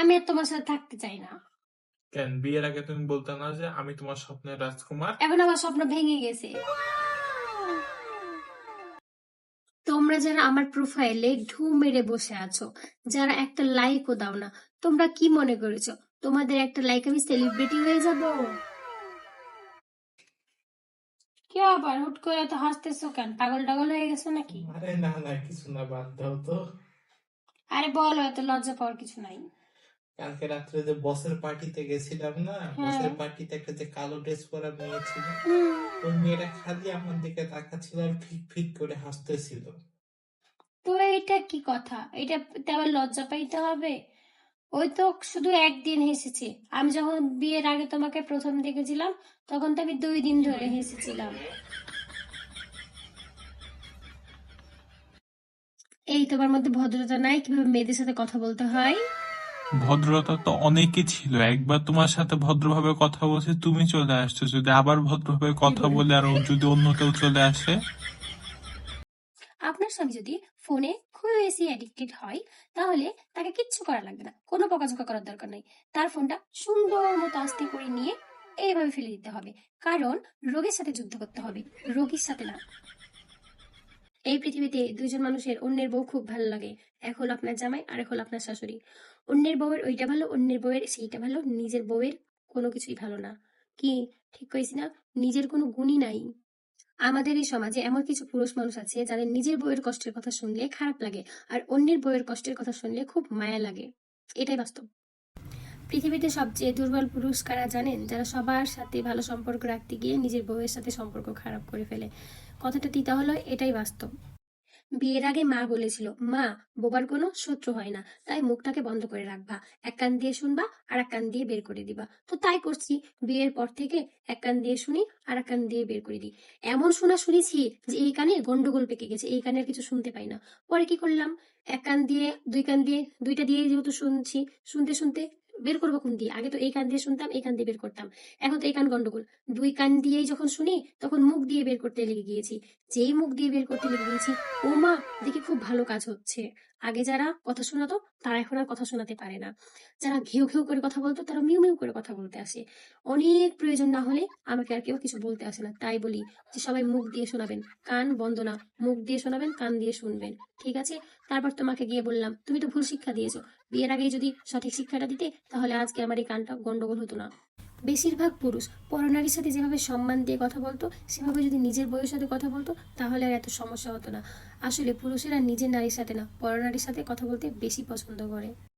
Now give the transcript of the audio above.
আমি আর তোমার সাথে থাকতে চাই না। কেন? বিয়ের আগে তুমি বলতে না যে আমি তোমার স্বপ্নের রাজকুমার? এখন আমার স্বপ্ন ভেঙে গেছে। তোমরা যারা আমার প্রোফাইলে ঢু মেরে বসে আছো যারা একটা লাইকও দাও না তোমরা কি মনে করেছ? তোমাদের একটা লাইক আমি সেলিব্রিটি হয়ে যাব? কি আবার হুট করে এত হাসতেছো কেন? পাগল টাগল হয়ে গেছো নাকি? আরে না না কিছু না বাদ দাও তো। আরে বলো এত লজ্জা পাওয়ার কিছু নাই। কালকে রাত্রে যে বসের পার্টিতে গেছিলাম না হ্যাঁ। বসের পার্টিতে একটা যে কালো ড্রেস পরা মেয়ে ছিল ওই মেয়েটা খালি আমার দিকে তাকাচ্ছিল আর ফিক ফিক করে হাসতেছিল। তো এটা কি কথা? এটা আবার লজ্জা পাইতে হবে? ওই তো শুধু একদিন হেসেছে। আমি যখন বিয়ের আগে তোমাকে প্রথম দেখেছিলাম তখন তো আমি দুই দিন ধরে হেসেছিলাম। এই তোমার মধ্যে ভদ্রতা নাই কীভাবে মেয়েদের সাথে কথা বলতে হয়? ভদ্রতা তো অনেকই ছিল। একবার তোমার সাথে ভদ্রভাবে কথা বলছে তুমি চলে আসছো। যদি আবার ভদ্রভাবে কথা বলে? আর যদি অন্য কেউ চলে আসে? আপনার স্বামী যদি ফোনে খুব বেশি অ্যাডিক্টেড হয় তাহলে তাকে কিচ্ছু করা লাগবে না। কোনো বকাঝকা করার দরকার নেই। তার ফোনটা সুন্দর মতো আস্তে করে নিয়ে এইভাবে ফেলে দিতে হবে। কারণ রোগের সাথে যুদ্ধ করতে হবে। রোগীর সাথে না। এই পৃথিবীতে দুইজন মানুষের অন্যের বউ খুব ভালো লাগে, এক হলো আপনার জামাই আর এক হলো আপনার শাশুড়ি। অন্যের বউয়ের ওইটা ভালো, অন্যের বউয়ের সেইটা ভালো, নিজের বউয়ের কোনো কিছুই ভালো না। কি? ঠিক কইছি না? নিজের কোনো গুণই নাই। আমাদের এই সমাজে এমন কিছু পুরুষ মানুষ আছে যাদের নিজের বউয়ের কষ্টের কথা শুনলে খারাপ লাগে আর অন্যের বউয়ের কষ্টের কথা শুনলে খুব মায়া লাগে। এটাই বাস্তব। পৃথিবীতে সবচেয়ে দুর্বল পুরুষ কারা জানেন? যারা সবার সাথে ভালো সম্পর্ক রাখতে গিয়ে নিজের বউয়ের সাথে সম্পর্ক খারাপ করে ফেলে। কথাটা তিতা হলো, এটাই বাস্তব। বিয়ের আগে মা বলেছিল, মা, বোবার কোনো শত্রু হয় না, তাই মুখটাকে বন্ধ করে রাখবা। এক কান দিয়ে শুনবা, আর এক কান দিয়ে বের করে দিবা। তো তাই করছি। বিয়ের পর থেকে এক কান দিয়ে শুনি, আর এক কান দিয়ে বের করে দিই। এমন শোনা শুনেছি যে এই কানে গন্ডগোল পেকে গেছে, এই কানের কিছু শুনতে পাই না। পরে কি করলাম? এক কান দিয়ে, দুই কান দিয়ে, দুইটা দিয়ে যেহেতু শুনছি, শুনতে শুনতে বের করব কোন দিয়ে? আগে তো এই কান দিয়ে শুনতাম, এই কান দিয়ে বের করতাম। এখন তো এই কান গন্ডগোল। দুই কান দিয়েই যখন শুনি, তখন মুখ দিয়ে বের করতে লেগে গিয়েছি। যেই মুখ দিয়ে বের করতে লেগে গিয়েছি, ও মা, দেখি খুব ভালো কাজ হচ্ছে। আগে যারা কথা শোনাতো, তারা এখন আর কথা শোনাতে পারে না। যারা ঘেউ ঘেউ করে কথা বলতো, তারা মিউ মিউ করে কথা বলতে আসে। অনেক প্রয়োজন না হলে আমাকে আর কেউ কিছু বলতে আসে না। তাই বলি যে সবাই মুখ দিয়ে শোনাবেন। কান বন্ধ না, মুখ দিয়ে শোনাবেন, কান দিয়ে শুনবেন। ঠিক আছে? তারপর তোমাকে গিয়ে বললাম, তুমি তো ভুল শিক্ষা দিয়েছ। বিয়ের আগেই যদি সঠিক শিক্ষাটা দিতে তাহলে আজকে আমার এই কানটা গন্ডগোল হতো না। বেশিরভাগ পুরুষ পরনারীর সাথে যেভাবে সম্মান দিয়ে কথা বলতো, সেভাবে যদি নিজের বইয়ের সাথে কথা বলতো, তাহলে আর এত সমস্যা হতো না। আসলে পুরুষেরা নিজের নারীর সাথে না, পরনারীর সাথে কথা বলতে বেশি পছন্দ করে।